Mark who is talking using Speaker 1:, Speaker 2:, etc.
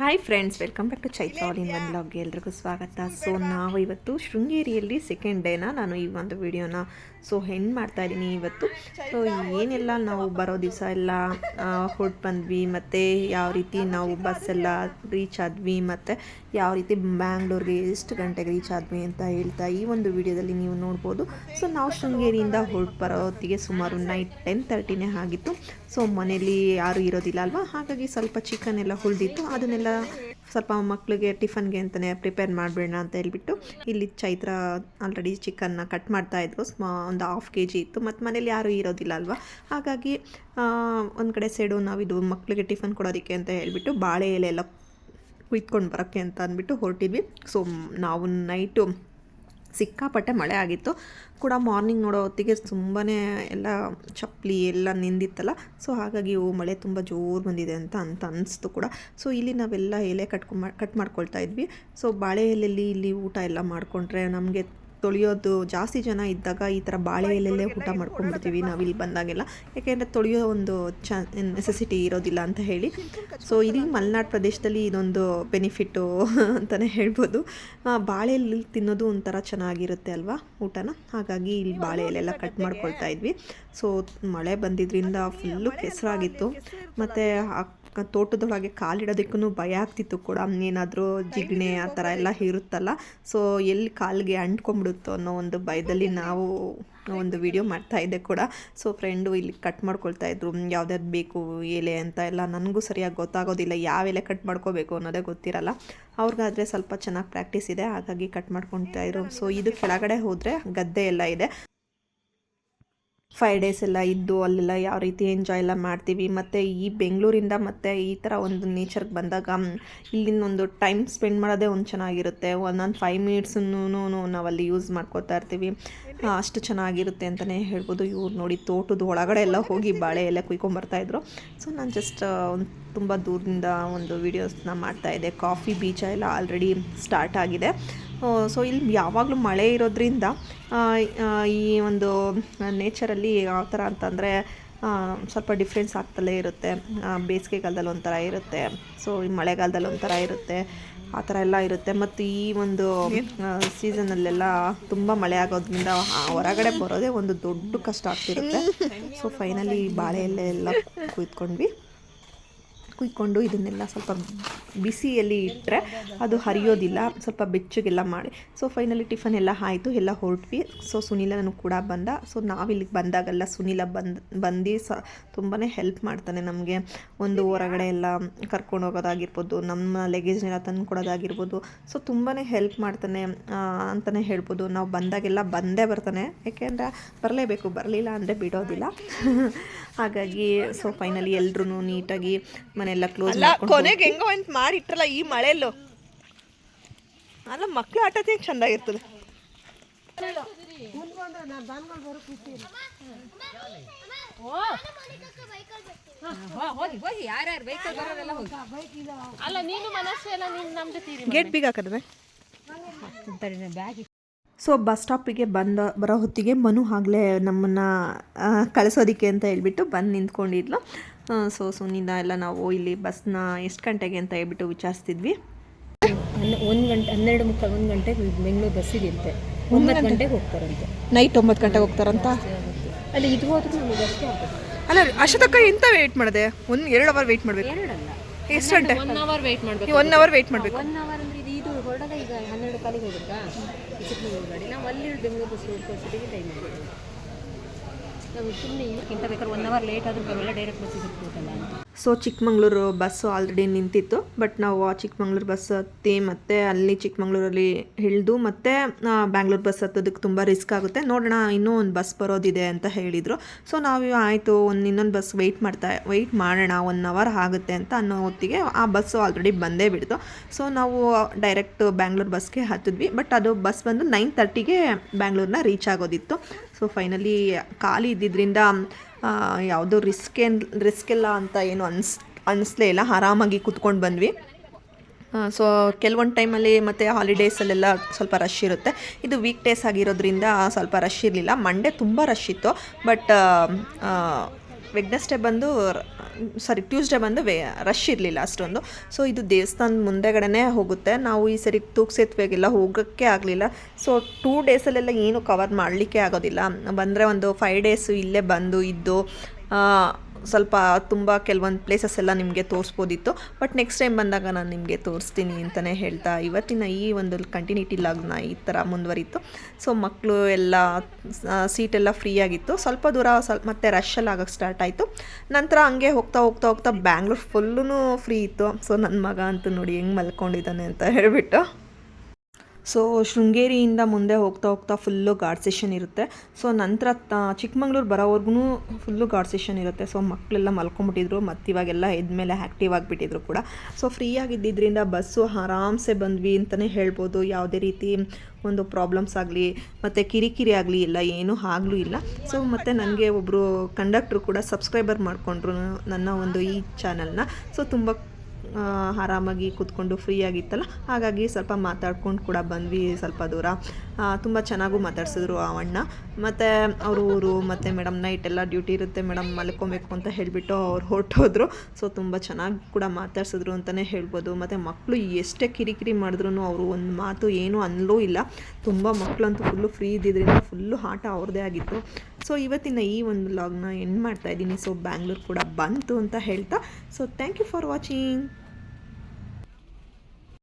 Speaker 1: Hi friends welcome back to Chaitra all in one ಬ್ಲಾಗ್ಗೆ ಎಲ್ರಿಗೂ ಸ್ವಾಗತ. So ನಾವು ಇವತ್ತು ಶೃಂಗೇರಿಯಲ್ಲಿ ಸೆಕೆಂಡ್ ಡೇನ ನಾನು ಈ ಒಂದು ವಿಡಿಯೋನ ಸೊ ಹೆಣ್ಣು ಮಾಡ್ತಾ ಇದ್ದೀನಿ ಇವತ್ತು. ಸೊ ಏನೆಲ್ಲ ನಾವು ಬರೋ ದಿವಸ ಎಲ್ಲ ಹೊರಟು ಬಂದ್ವಿ, ಮತ್ತು ಯಾವ ರೀತಿ ನಾವು ಬಸ್ ಎಲ್ಲ ರೀಚ್ ಆದ್ವಿ, ಮತ್ತು ಯಾವ ರೀತಿ ಬ್ಯಾಂಗ್ಳೂರಿಗೆ ಎಷ್ಟು ಗಂಟೆಗೆ ರೀಚ್ ಆದ್ವಿ ಅಂತ ಹೇಳ್ತಾ ಈ ಒಂದು ವಿಡಿಯೋದಲ್ಲಿ ನೀವು ನೋಡ್ಬೋದು. ಸೊ ನಾವು ಶೃಂಗೇರಿಯಿಂದ ಹೊರಟು ಬರೋ ಹೊತ್ತಿಗೆ ಸುಮಾರು ನೈಟ್ ಟೆನ್ ತರ್ಟಿನೇ ಆಗಿತ್ತು. ಸೊ ಮನೇಲಿ ಯಾರೂ ಇರೋದಿಲ್ಲ ಅಲ್ವಾ? ಹಾಗಾಗಿ ಸ್ವಲ್ಪ ಚಿಕನ್ ಎಲ್ಲ ಹುಳಿದಿತ್ತು ಅದನ್ನೆಲ್ಲ ಸ್ವಲ್ಪ ಮಕ್ಕಳಿಗೆ ಟಿಫನ್ಗೆ ಅಂತಲೇ ಪ್ರಿಪೇರ್ ಮಾಡಿಬಿಡೋಣ ಅಂತ ಹೇಳ್ಬಿಟ್ಟು ಇಲ್ಲಿ ಚೈತ್ರ ಆಲ್ರೆಡಿ ಚಿಕನ್ನ ಕಟ್ ಮಾಡ್ತಾಯಿದ್ರು ಸ್ಮಾ ಒಂದು ಹಾಫ್ ಕೆ ಜಿ ಇತ್ತು. ಮತ್ತು ಮನೇಲಿ ಯಾರೂ ಇರೋದಿಲ್ಲ ಅಲ್ವಾ? ಹಾಗಾಗಿ ಒಂದು ಕಡೆ ಸೈಡು ನಾವಿದು ಮಕ್ಕಳಿಗೆ ಟಿಫನ್ ಕೊಡೋದಕ್ಕೆ ಅಂತ ಹೇಳ್ಬಿಟ್ಟು ಬಾಳೆ ಎಲೆ ಎಲ್ಲ ಕುಯ್ತ್ಕೊಂಡು ಬರೋಕ್ಕೆ ಅಂತ ಅಂದ್ಬಿಟ್ಟು ಹೊರಟಿದ್ವಿ. ಸೊ ನಾವು ನೈಟು ಸಿಕ್ಕಾಪಟ್ಟೆ ಮಳೆ ಆಗಿತ್ತು. ಕೂಡ ಮಾರ್ನಿಂಗ್ ನೋಡೋ ಹೊತ್ತಿಗೆ ತುಂಬಾ ಎಲ್ಲ ಚಪ್ಪಲಿ ಎಲ್ಲ ನಿಂದಿತ್ತಲ್ಲ. ಸೊ ಹಾಗಾಗಿ, ಓ, ಮಳೆ ತುಂಬ ಜೋರು ಬಂದಿದೆ ಅಂತ ಅಂತ ಅನಿಸ್ತು ಕೂಡ. ಸೊ ಇಲ್ಲಿ ನಾವೆಲ್ಲ ಎಲೆ ಕಟ್ಕೊಂಡ್ ಕಟ್ ಮಾಡ್ಕೊಳ್ತಾ ಇದ್ವಿ. ಸೊ ಬಾಳೆ ಎಲೆಯಲ್ಲಿ ಇಲ್ಲಿ ಊಟ ಎಲ್ಲ ಮಾಡಿಕೊಂಡ್ರೆ ನಮಗೆ ತೊಳೆಯೋದು ಜಾಸ್ತಿ ಜನ ಇದ್ದಾಗ ಈ ಥರ ಬಾಳೆ ಎಲೆಲ್ಲೇ ಊಟ ಮಾಡ್ಕೊಂಡ್ಬಿಡ್ತೀವಿ ನಾವಿಲ್ಲಿ ಬಂದಾಗೆಲ್ಲ. ಯಾಕೆಂದರೆ ತೊಳೆಯೋ ಒಂದು ಚ ನೆಸೆಸಿಟಿ ಇರೋದಿಲ್ಲ ಅಂತ ಹೇಳಿ. ಸೊ ಇಲ್ಲಿ ಮಲೆನಾಡು ಪ್ರದೇಶದಲ್ಲಿ ಇದೊಂದು ಬೆನಿಫಿಟ್ಟು ಅಂತಲೇ ಹೇಳ್ಬೋದು. ಬಾಳೆ ಎಲೆ ತಿನ್ನೋದು ಒಂಥರ ಚೆನ್ನಾಗಿರುತ್ತೆ ಅಲ್ವಾ ಊಟನ? ಹಾಗಾಗಿ ಇಲ್ಲಿ ಬಾಳೆ ಎಲೆಲ್ಲ ಕಟ್ ಮಾಡ್ಕೊಳ್ತಾ ಇದ್ವಿ. ಸೊ ಮಳೆ ಬಂದಿದ್ದರಿಂದ ಫುಲ್ಲು ಕೆಸರಾಗಿತ್ತು. ಮತ್ತು ತೋಟದೊಳಗೆ ಕಾಲಿಡೋದಕ್ಕೂ ಭಯ ಆಗ್ತಿತ್ತು ಕೂಡ. ಏನಾದರೂ ಜಿಗಣೆ ಆ ಥರ ಎಲ್ಲ ಇರುತ್ತಲ್ಲ. ಸೊ ಎಲ್ಲಿ ಕಾಲಿಗೆ ಅಂಟ್ಕೊಂಡ್ಬಿಡುತ್ತೋ ಅನ್ನೋ ಒಂದು ಭಯದಲ್ಲಿ ನಾವು ಒಂದು ವಿಡಿಯೋ ಮಾಡ್ತಾ ಇದ್ದೆ ಕೂಡ. ಸೊ ಫ್ರೆಂಡು ಇಲ್ಲಿ ಕಟ್ ಮಾಡ್ಕೊಳ್ತಾ ಇದ್ರು. ಯಾವ್ದ್ಯಾವ್ದು ಬೇಕು ಎಲೆ ಅಂತ ಎಲ್ಲ ನನಗೂ ಸರಿಯಾಗಿ ಗೊತ್ತಾಗೋದಿಲ್ಲ. ಯಾವ ಎಲೆ ಕಟ್ ಮಾಡ್ಕೋಬೇಕು ಅನ್ನೋದೇ ಗೊತ್ತಿರಲ್ಲ. ಅವ್ರಿಗಾದರೆ ಸ್ವಲ್ಪ ಚೆನ್ನಾಗಿ ಪ್ರಾಕ್ಟೀಸ್ ಇದೆ. ಹಾಗಾಗಿ ಕಟ್ ಮಾಡ್ಕೊಳ್ತಾ ಇದ್ರು. ಸೊ ಇದು ಕೆಳಗಡೆ ಹೋದರೆ ಗದ್ದೆ ಎಲ್ಲ ಇದೆ. ಫೈವ್ ಡೇಸ್ ಎಲ್ಲ ಇದ್ದು ಅಲ್ಲೆಲ್ಲ ಯಾವ ರೀತಿ ಎಂಜಾಯ್ ಎಲ್ಲ ಮಾಡ್ತೀವಿ. ಮತ್ತು ಈ ಬೆಂಗಳೂರಿಂದ ಮತ್ತು ಈ ಥರ ಒಂದು ನೇಚರ್ಗೆ ಬಂದಾಗ ಇಲ್ಲಿನ ಒಂದು ಟೈಮ್ ಸ್ಪೆಂಡ್ ಮಾಡೋದೇ ಒಂದು ಚೆನ್ನಾಗಿರುತ್ತೆ. ಒಂದೊಂದು ಫೈವ್ ಮಿನಿಟ್ಸನ್ನು ನಾವಲ್ಲಿ ಯೂಸ್ ಮಾಡ್ಕೋತಾ ಇರ್ತೀವಿ. ಅಷ್ಟು ಚೆನ್ನಾಗಿರುತ್ತೆ ಅಂತಲೇ ಹೇಳ್ಬೋದು. ಇವ್ರು ನೋಡಿ ತೋಟದ ಒಳಗಡೆ ಎಲ್ಲ ಹೋಗಿ ಬಾಳೆ ಎಲ್ಲ ಕುಯ್ಕೊಂಬರ್ತಾಯಿದ್ರು ಸೊ ನಾನು ಜಸ್ಟ್ ಒಂದು ತುಂಬ ದೂರದಿಂದ ಒಂದು ವೀಡಿಯೋಸ್ನ ಇದೆ. ಕಾಫಿ ಬೀಚ ಎಲ್ಲ ಆಲ್ರೆಡಿ ಸ್ಟಾರ್ಟ್ ಆಗಿದೆ. ಸೊ ಇಲ್ಲಿ ಯಾವಾಗಲೂ ಮಳೆ ಇರೋದ್ರಿಂದ ಈ ಒಂದು ನೇಚರಲ್ಲಿ ಯಾವ ಥರ ಅಂತಂದರೆ ಸ್ವಲ್ಪ ಡಿಫ್ರೆನ್ಸ್ ಆಗ್ತಲೇ ಇರುತ್ತೆ. ಬೇಸಿಗೆಗಾಲದಲ್ಲಿ ಒಂಥರ ಇರುತ್ತೆ. ಸೊ ಈ ಮಳೆಗಾಲದಲ್ಲಿ ಒಂಥರ ಇರುತ್ತೆ. ಆ ಥರ ಎಲ್ಲ ಇರುತ್ತೆ. ಮತ್ತು ಈ ಒಂದು ಸೀಸನಲ್ಲೆಲ್ಲ ತುಂಬ ಮಳೆ ಆಗೋದ್ರಿಂದ ಹೊರಗಡೆ ಬರೋದೇ ಒಂದು ದೊಡ್ಡ ಕಷ್ಟ ಆಗ್ತಿರುತ್ತೆ. ಸೊ ಫೈನಲಿ ಬಾಳೆಯಲ್ಲೇ ಎಲೆ ಎಲ್ಲ ಕುಯ್ದ್ಕೊಂಡ್ವಿ ಕುಯ್ಕೊಂಡು ಇದನ್ನೆಲ್ಲ ಸ್ವಲ್ಪ ಬಿಸಿಯಲ್ಲಿ ಇಟ್ಟರೆ ಅದು ಹರಿಯೋದಿಲ್ಲ, ಸ್ವಲ್ಪ ಬೆಚ್ಚಗೆಲ್ಲ ಮಾಡಿ. ಸೊ ಫೈನಲಿ ಟಿಫನ್ ಎಲ್ಲ ಆಯಿತು, ಎಲ್ಲ ಹೊರಟ್ವಿ. ಸೊ ಸುನಿಲನೂ ಕೂಡ ಬಂದ. ಸೊ ನಾವಿಲ್ಲಿಗೆ ಬಂದಾಗೆಲ್ಲ ಸುನಿಲ ಬಂದು ಬಂದು ಸ ತುಂಬಾ ಹೆಲ್ಪ್ ಮಾಡ್ತಾನೆ ನಮಗೆ. ಒಂದು ಹೊರಗಡೆ ಎಲ್ಲ ಕರ್ಕೊಂಡು ಹೋಗೋದಾಗಿರ್ಬೋದು, ನಮ್ಮ ಲಗೇಜ್ನೆಲ್ಲ ತಂದು ಕೊಡೋದಾಗಿರ್ಬೋದು. ಸೊ ತುಂಬಾ ಹೆಲ್ಪ್ ಮಾಡ್ತಾನೆ ಅಂತಲೇ ಹೇಳ್ಬೋದು. ನಾವು ಬಂದಾಗೆಲ್ಲ ಬಂದೇ ಬರ್ತಾನೆ. ಯಾಕೆಂದರೆ ಬರಲೇಬೇಕು, ಬರಲಿಲ್ಲ ಅಂದರೆ ಬಿಡೋದಿಲ್ಲ. ಹಾಗಾಗಿ ಸೊ ಫೈನಲಿ ಎಲ್ಲರೂ ನೀಟಾಗಿ ಮನೆಯೆಲ್ಲ ಕ್ಲೋಸ್
Speaker 2: ಕೊನೆಗೆ ಹೆಂಗೋ ಅಂತ ಮಾಡಿಟ್ರಲ್ಲ ಈ ಮಳೆಯಲ್ಲೂ. ಅಲ್ಲ ಮಕ್ಳು ಆಟ ಚೆಂದಾಗಿರ್ತದೆ. ಗೇಟ್ ಬೀಗ
Speaker 1: ಸೊ ಬಸ್ ಸ್ಟಾಪಿಗೆ ಬಂದ ಬರೋ ಹೊತ್ತಿಗೆ ಮನು ಆಗಲೇ ನಮ್ಮನ್ನ ಕಳಿಸೋದಿಕ್ಕೆ ಅಂತ ಹೇಳ್ಬಿಟ್ಟು ಬಂದು ನಿಂತ್ಕೊಂಡಿದ್ಲು. ಸೊ ಸುನಿಂದ ಎಲ್ಲ ನಾವು ಇಲ್ಲಿ ಬಸ್ನ ಎಷ್ಟು ಗಂಟೆಗೆ ಅಂತ ಹೇಳ್ಬಿಟ್ಟು ವಿಚಾರಿಸ್ತಿದ್ವಿ.
Speaker 3: ಒಂದು ಗಂಟೆ ಹನ್ನೆರಡು ಮುಕ್ಕಾಲು ಒಂದು ಗಂಟೆಗೆ ಬೆಂಗಳೂರು ಬಸ್ ಇದೆಯಂತೆ ಒಂಬತ್ತು ಗಂಟೆಗೆ ಹೋಗ್ತಾರಂತೆ.
Speaker 2: ನೈಟ್ ಒಂಬತ್ತು ಗಂಟೆಗೆ ಹೋಗ್ತಾರಂತ?
Speaker 3: ಅಲ್ಲಿ ಇದು ಹೋದ್ರೆ ನಮಗೆ ಅಷ್ಟೇ
Speaker 2: ಅಲ್ಲ ಅಷ್ಟಕ್ಕ ಎಂತ ವೇಟ್ ಮಾಡಿದೆ? ಒಂದು ಎರಡು ಅವರ್ ವೇಟ್ ಮಾಡಬೇಕು. ಎಷ್ಟು ಗಂಟೆ?
Speaker 3: ಒನ್ ಅವರ್ ವೆಯ್ಟ್ ಮಾಡಬೇಕು.
Speaker 2: ಒನ್ ಅವರ್ ವೇಟ್ ಮಾಡಬೇಕು.
Speaker 3: ಒನ್ ಅವರ್ ಅಂದ್ರೆ ಇದು ಇದು ಹೊರಡದ ಈಗ ಹನ್ನೆರಡು ಕಾಲಿಗೆ ಹೋಗುತ್ತಾ? ಚಿಕ್ಕಮಗಳೂರು ಗಾಡಿ. ನಾವು ಅಲ್ಲಿ ಬೆಂಗಳೂರು ಬಸ್ ಹೋಗ್ಕೊಳ್ಸಿದ್ದೀವಿ ಟೈಮ್ ಆಗುತ್ತೆ ಬೇಕಾದ್ರೆ ಒನ್ ಅವರ್ ಲೇಟ್ ಆದರೂ ಬರೋಲ್ಲ direct bus
Speaker 1: so Chikmagalur bus already ನಿಂತಿತ್ತು ಬಟ್ ನಾವು ಆ ಚಿಕ್ಕಮಂಗ್ಳೂರು ಬಸ್ ಹತ್ತಿ ಮತ್ತು ಅಲ್ಲಿ ಚಿಕ್ಕಮಂಗ್ಳೂರಲ್ಲಿ ಇಳಿದು ಮತ್ತೆ ಬ್ಯಾಂಗ್ಳೂರು ಬಸ್ ಹತ್ತೋದಕ್ಕೆ ತುಂಬ ರಿಸ್ಕ್ ಆಗುತ್ತೆ. ನೋಡೋಣ, ಇನ್ನೂ ಒಂದು ಬಸ್ ಬರೋದಿದೆ ಅಂತ ಹೇಳಿದರು. ಸೊ ನಾವು ಆಯಿತು, ಒಂದು ಇನ್ನೊಂದು ಬಸ್ ವೆಯ್ಟ್ ಮಾಡ್ತಾ ವೆಯ್ಟ್ ಮಾಡೋಣ ಒನ್ ಅವರ್ ಆಗುತ್ತೆ ಅಂತ ಅನ್ನೋ ಹೊತ್ತಿಗೆ ಆ ಬಸ್ಸು ಆಲ್ರೆಡಿ ಬಂದೇ ಬಿಡ್ತು. ಸೊ ನಾವು ಡೈರೆಕ್ಟ್ ಬ್ಯಾಂಗ್ಳೂರು ಬಸ್ಗೆ ಹತ್ತಿದ್ವಿ ಬಟ್ ಅದು ಬಸ್ ಬಂದು ನೈನ್ ತರ್ಟಿಗೆ ಬ್ಯಾಂಗ್ಳೂರನ್ನ ರೀಚ್ ಆಗೋದಿತ್ತು. ಸೊ ಫೈನಲಿ ಖಾಲಿ ಇದ್ದಿದ್ದರಿಂದ ಯಾವುದೋ ರಿಸ್ಕ್ ಏನು ರಿಸ್ಕ್ ಇಲ್ಲ ಅಂತ ಏನು ಅನ್ಸ್ ಅನ್ನಿಸ್ಲೇ ಇಲ್ಲ. ಆರಾಮಾಗಿ ಕುತ್ಕೊಂಡು ಬಂದ್ವಿ. ಸೊ ಕೆಲವೊಂದು ಟೈಮಲ್ಲಿ ಮತ್ತು ಹಾಲಿಡೇಸಲ್ಲೆಲ್ಲ ಸ್ವಲ್ಪ ರಶ್ ಇರುತ್ತೆ. ಇದು ವೀಕ್ ಡೇಸ್ ಆಗಿರೋದ್ರಿಂದ ಸ್ವಲ್ಪ ರಶ್ ಇರಲಿಲ್ಲ. ಮಂಡೇ ತುಂಬ ರಶ್ ಇತ್ತು. ಬಟ್ ವೆಗ್ನೆಸ್ಡೇ ಬಂದು ಸಾರಿ ಟ್ಯೂಸ್ಡೇ ಬಂದು ವೇ ರಶ್ ಇರಲಿಲ್ಲ ಅಷ್ಟೊಂದು. ಸೊ ಇದು ದೇವಸ್ಥಾನದ ಮುಂದೆಗಡೆನೇ ಹೋಗುತ್ತೆ. ನಾವು ಈ ಸರಿ ತೂಕ್ ಸೇತುವೆಗೆಲ್ಲ ಹೋಗೋಕ್ಕೆ ಆಗಲಿಲ್ಲ. ಸೊ ಟೂ ಡೇಸಲ್ಲೆಲ್ಲ ಏನು ಕವರ್ ಮಾಡಲಿಕ್ಕೆ ಆಗೋದಿಲ್ಲ. ಬಂದರೆ ಒಂದು ಫೈವ್ ಡೇಸು ಇಲ್ಲೇ ಬಂದು ಇದ್ದು ಸ್ವಲ್ಪ ತುಂಬ ಕೆಲವೊಂದು ಪ್ಲೇಸಸ್ ಎಲ್ಲ ನಿಮಗೆ ತೋರಿಸ್ಬೋದಿತ್ತು. ಬಟ್ ನೆಕ್ಸ್ಟ್ ಟೈಮ್ ಬಂದಾಗ ನಾನು ನಿಮಗೆ ತೋರಿಸ್ತೀನಿ ಅಂತಲೇ ಹೇಳ್ತಾ ಇವತ್ತಿನ ಈ ಒಂದು ಕಂಟಿನ್ಯೂಟಿ ಲಾಗ್ನ ಈ ಥರ ಮುಂದುವರಿತು. ಸೊ ಮಕ್ಕಳು ಎಲ್ಲ ಸೀಟೆಲ್ಲ ಫ್ರೀ ಆಗಿತ್ತು. ಸ್ವಲ್ಪ ದೂರ ಸ್ವಲ್ಪ ಮತ್ತೆ ರಶಲ್ಲಿ ಆಗೋಕ್ಕೆ ಸ್ಟಾರ್ಟ್ ಆಯಿತು. ನಂತರ ಹಂಗೆ ಹೋಗ್ತಾ ಹೋಗ್ತಾ ಹೋಗ್ತಾ ಬ್ಯಾಂಗ್ಳೂರ್ ಫುಲ್ಲೂ ಫ್ರೀ ಇತ್ತು. ಸೊ ನನ್ನ ಮಗ ಅಂತೂ ನೋಡಿ ಹೆಂಗೆ ಮಲ್ಕೊಂಡಿದ್ದಾನೆ ಅಂತ ಹೇಳಿಬಿಟ್ಟು. ಸೊ ಶೃಂಗೇರಿಯಿಂದ ಮುಂದೆ ಹೋಗ್ತಾ ಹೋಗ್ತಾ ಫುಲ್ಲು ಗಾರ್ಡ್ ಸೆಷನ್ ಇರುತ್ತೆ. ಸೊ ನಂತರ ಚಿಕ್ಕಮಂಗ್ಳೂರು ಬರೋವರೆಗೂ ಫುಲ್ಲು ಗಾರ್ಡ್ ಸೆಷನ್ ಇರುತ್ತೆ. ಸೊ ಮಕ್ಕಳೆಲ್ಲ ಮಲ್ಕೊಂಬಿಟ್ಟಿದ್ರು, ಮತ್ತು ಇವಾಗೆಲ್ಲ ಎದ್ಮೇಲೆ ಆ್ಯಕ್ಟಿವ್ ಆಗಿಬಿಟ್ಟಿದ್ರು ಕೂಡ. ಸೊ ಫ್ರೀ ಆಗಿದ್ದಿದ್ದರಿಂದ ಬಸ್ಸು ಆರಾಮ್ಸೆ ಬಂದ್ವಿ ಅಂತಲೇ ಹೇಳ್ಬೋದು. ಯಾವುದೇ ರೀತಿ ಒಂದು ಪ್ರಾಬ್ಲಮ್ಸ್ ಆಗಲಿ, ಮತ್ತು ಕಿರಿಕಿರಿ ಆಗಲಿ ಇಲ್ಲ, ಏನೂ ಆಗಲೂ ಇಲ್ಲ. ಸೊ ಮತ್ತು ನನಗೆ ಒಬ್ಬರು ಕಂಡಕ್ಟ್ರು ಕೂಡ ಸಬ್ಸ್ಕ್ರೈಬರ್ ಮಾಡಿಕೊಂಡ್ರು ನನ್ನ ಒಂದು ಈ ಚಾನಲ್ನ ಸೊ ತುಂಬ ಆರಾಮಾಗಿ ಕೂತ್ಕೊಂಡು ಫ್ರೀ ಆಗಿತ್ತಲ್ಲ? ಹಾಗಾಗಿ ಸ್ವಲ್ಪ ಮಾತಾಡ್ಕೊಂಡು ಕೂಡ ಬಂದ್ವಿ ಸ್ವಲ್ಪ ದೂರ. ತುಂಬ ಚೆನ್ನಾಗೂ ಮಾತಾಡ್ಸಿದ್ರು ಆ ಅಣ್ಣ. ಮತ್ತು ಅವರು ಊರು, ಮತ್ತು ಮೇಡಮ್ ನೈಟ್ ಎಲ್ಲ ಡ್ಯೂಟಿ ಇರುತ್ತೆ ಮೇಡಮ್ ಮಲ್ಕೊಬೇಕು ಅಂತ ಹೇಳಿಬಿಟ್ಟು ಅವ್ರು ಹೊರಟೋದ್ರು. ಸೊ ತುಂಬ ಚೆನ್ನಾಗಿ ಕೂಡ ಮಾತಾಡ್ಸಿದ್ರು ಅಂತಲೇ ಹೇಳ್ಬೋದು. ಮತ್ತು ಮಕ್ಕಳು ಎಷ್ಟೇ ಕಿರಿಕಿರಿ ಮಾಡಿದ್ರು ಅವರು ಒಂದು ಮಾತು ಏನೂ ಅನ್ನಲೂ ಇಲ್ಲ. ತುಂಬ ಮಕ್ಕಳಂತೂ ಫುಲ್ಲು ಫ್ರೀ ಇದ್ದಿದ್ದರಿಂದ ಫುಲ್ಲು ಆಟ ಅವ್ರದ್ದೇ ಆಗಿತ್ತು. ಸೊ ಇವತ್ತಿನ ಈ ಒಂದು ಲಾಗ್ನ ಎಂಡ್ ಮಾಡ್ತಾ ಇದ್ದೀನಿ. ಸೊ ಬ್ಯಾಂಗ್ಳೂರು ಕೂಡ ಬಂತು ಅಂತ ಹೇಳ್ತಾ. So thank you for watching